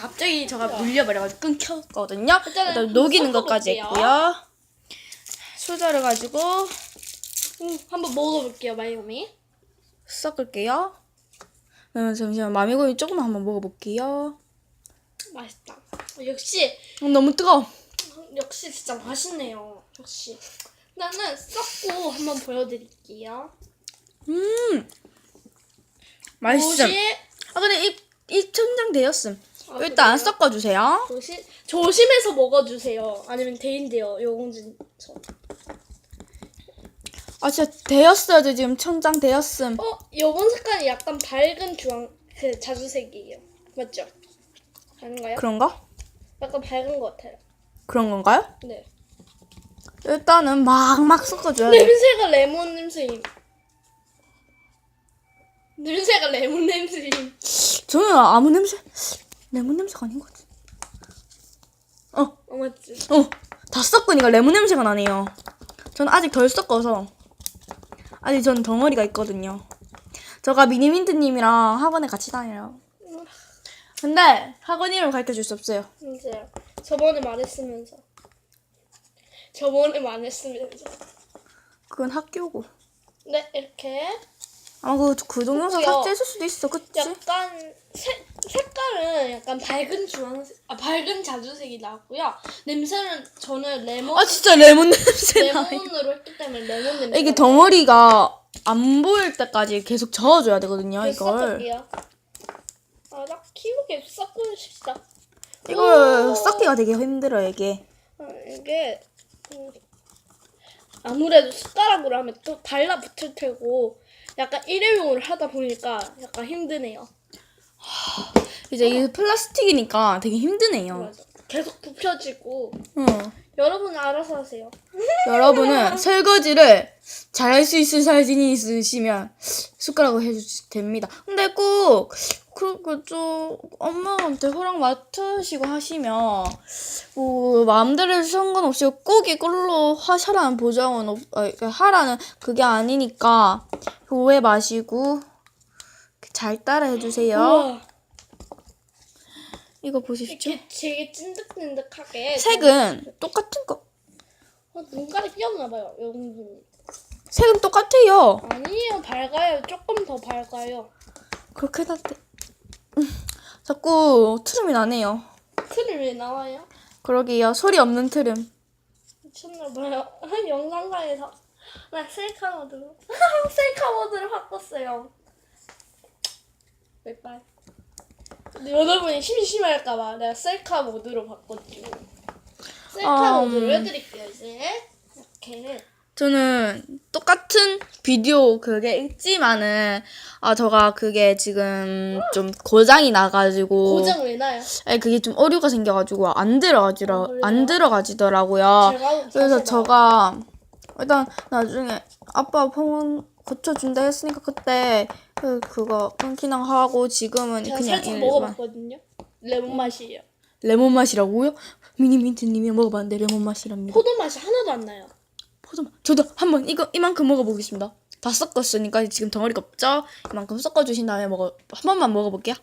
갑자기 저가 물려버려가지고 끊겼거든요. 일단 녹이는 한번 것까지 섞어볼게요. 했고요. 수저를 가지고 음, 한번 먹어볼게요, 마이오미. 섞을게요. 그러면 잠시만 마미고기 조금만 한번 먹어볼게요. 맛있다. 역시 어, 너무 뜨거워. 역시 진짜 맛있네요. 역시. 나는 섞고 한번 보여드릴게요. 음 맛있음. 아 근데 이, 이 천장 되었음. 아, 일단 그래요? 섞어주세요. 조심 조심해서 먹어주세요. 아니면 데인데요. 요공진 저. 아 진짜 되었어요. 저 지금 천장 되었음. 어, 요번 색깔이 약간 밝은 주황 그 자주색이에요. 맞죠? 아닌가요? 그런가? 약간 밝은 것 같아요. 그런 건가요? 네. 일단은 막 막 섞어줘야 돼. 냄새가 레몬 냄새임. 냄새가 레몬 냄새임. 저는 아무 냄새 레몬 냄새가 아닌 것 같아. 어, 어 맞지? 어, 다 섞으니까 레몬 냄새가 나네요. 저는 아직 덜 섞어서 아직 전 덩어리가 있거든요. 저가 미니민트님이랑 학원에 같이 다녀요. 근데 학원 이름 가르쳐 줄 수 없어요. 진짜요. 저번에 말했으면서. 저번에 말했으면서. 그건 학교고. 네 이렇게 아마 그, 그 동영상. 삭제했을 수도 있어, 그치? 약간 색 색깔은 약간 밝은 주황색, 아 밝은 자주색이 나고요. 냄새는 저는 레몬 아 진짜 레몬 냄새 나. 레몬으로 했기 때문에 레몬 냄새. 이게 덩어리가 안 보일 때까지 계속 저어줘야 되거든요, 이걸. 아나 키우게 섞고 싶다. 이걸 오. 섞기가 되게 힘들어요, 이게. 아, 이게 음, 아무래도 숟가락으로 하면 또 달라붙을 테고 약간 일회용으로 하다 보니까 약간 힘드네요. 이제 이게 플라스틱이니까 되게 힘드네요. 맞아. 계속 굽혀지고 응. 여러분은 알아서 하세요. 여러분은 설거지를 잘 할 수 있을 자신이 있으시면 숟가락으로 해주셔도 됩니다. 근데 꼭 그렇게 좀 엄마한테 허락 맡으시고 하시면 뭐 마음대로 상관없이 꼭 이걸로 하셔라는 보장은 없, 아, 하라는 그게 아니니까 오해 마시고 잘 따라 해주세요. 우와, 이거 보십시오. 되게 찐득찐득하게 색은 똑같은 거. 어, 눈깔이 삐었나봐요. 여러분. 색은 똑같아요. 아니에요. 밝아요. 조금 더 밝아요. 그렇게 해놨대. 음, 자꾸 트름이 나네요. 틀이 왜 나와요? 그러게요. 소리 없는 트름. 미쳤나봐요. 영상상에서 나 셀카 모드로 셀카 모드로 바꿨어요. 빨빨. 근데 여러분이 심심할까봐 내가 셀카 모드로 바꿨죠. 셀카 음. 모드로 해드릴게요 이제. 이렇게. 저는 똑같은 비디오 그게 있지만은 아 저가 그게 지금 좀 고장이 나가지고 고장 왜 나요? 아니 그게 좀 오류가 생겨가지고 안 들어가지라 아, 그래요? 안 들어가지더라고요. 그래서 저가 일단 나중에 아빠 폰 고쳐준다 했으니까 그때 그 그거 끊기랑 하고 지금은 제가 그냥 살짝 일반 먹어봤거든요. 레몬 맛이에요. 레몬 맛이라고요? 미니민트님이 먹어봤는데 레몬 맛이랍니다. 포도 맛이 하나도 안 나요. 포도 맛. 저도 한번 이거 이만큼 먹어보겠습니다. 다 섞었으니까 지금 덩어리가 없죠? 이만큼 섞어주신 다음에 먹어 한 번만 먹어볼게요.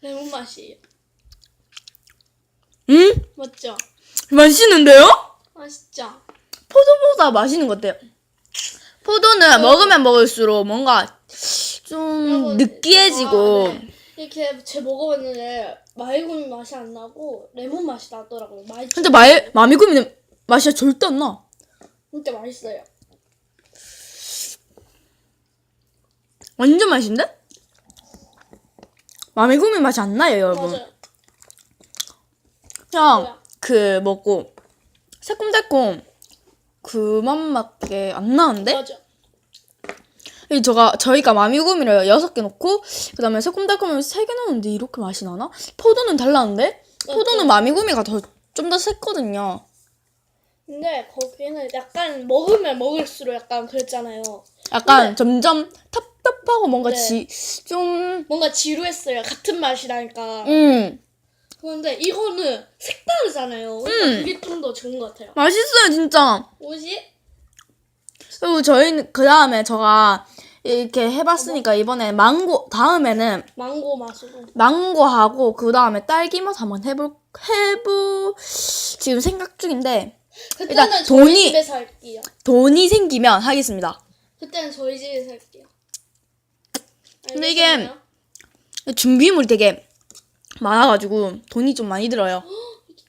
레몬 맛이에요. 음? 맞죠? 맛있는데요? 맛있죠? 포도보다 맛있는 것 같아요. 포도는 먹으면 먹을수록 뭔가 좀 느끼해지고 제가, 네, 이렇게 제 먹어봤는데 마이구미 맛이 안 나고 레몬 맛이 나더라고요. 맛이 근데 말 마미구미는 맛이 절대 안 나. 진짜 맛있어요. 완전 맛있는데? 마미구미 맛이 안 나요, 여러분. 맞아요. 그냥 뭐야? 그 먹고 새콤달콤 그 맛밖에 안 나는데? 맞아. 이 저가 저희가 마미구미를 여섯 개 넣고 그다음에 새콤달콤을 세개 넣었는데 이렇게 맛이 나나? 포도는 달랐는데? 포도는 마미구미가 더 좀 더 셌거든요. 근데 거기는 약간 먹으면 먹을수록 약간 그랬잖아요. 약간 네. 점점 텁텁하고 뭔가 네. 지 좀 뭔가 지루했어요. 같은 맛이라니까. 음. 그런데 이거는 색다르잖아요. 그러니까 음. 그게 좀 더 좋은 것 같아요. 맛있어요, 진짜. 뭐지? 그리고 저희는 그 다음에 저가 이렇게 해봤으니까 이번에 망고 다음에는 망고 맛으로. 망고하고 그 다음에 딸기 맛 한번 해볼 해보 지금 생각 중인데 그때는 일단 저희 돈이- 집에서 할게요. 돈이 생기면 하겠습니다. 그때는 저희 집에서 할게요. 근데 이게 알겠어요? 준비물이 되게 많아가지고 돈이 좀 많이 들어요.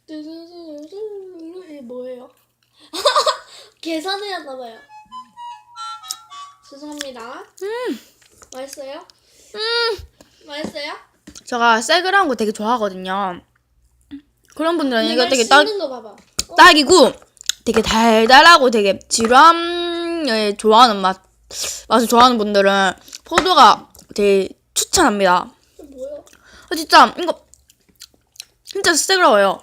이게 뭐예요? 계산해야 하나봐요. 죄송합니다. 음. 맛있어요? 맛있어요? 제가 새그라운 거 되게 좋아하거든요. 그런 분들은 이거 되게 딸, 씹는 거 봐봐. 딸기고 되게 달달하고 되게 질감을 좋아하는 맛 맛을 좋아하는 분들은 포도가 되게 추천합니다. 뭐야? 아, 진짜 이거 진짜 새그라워요.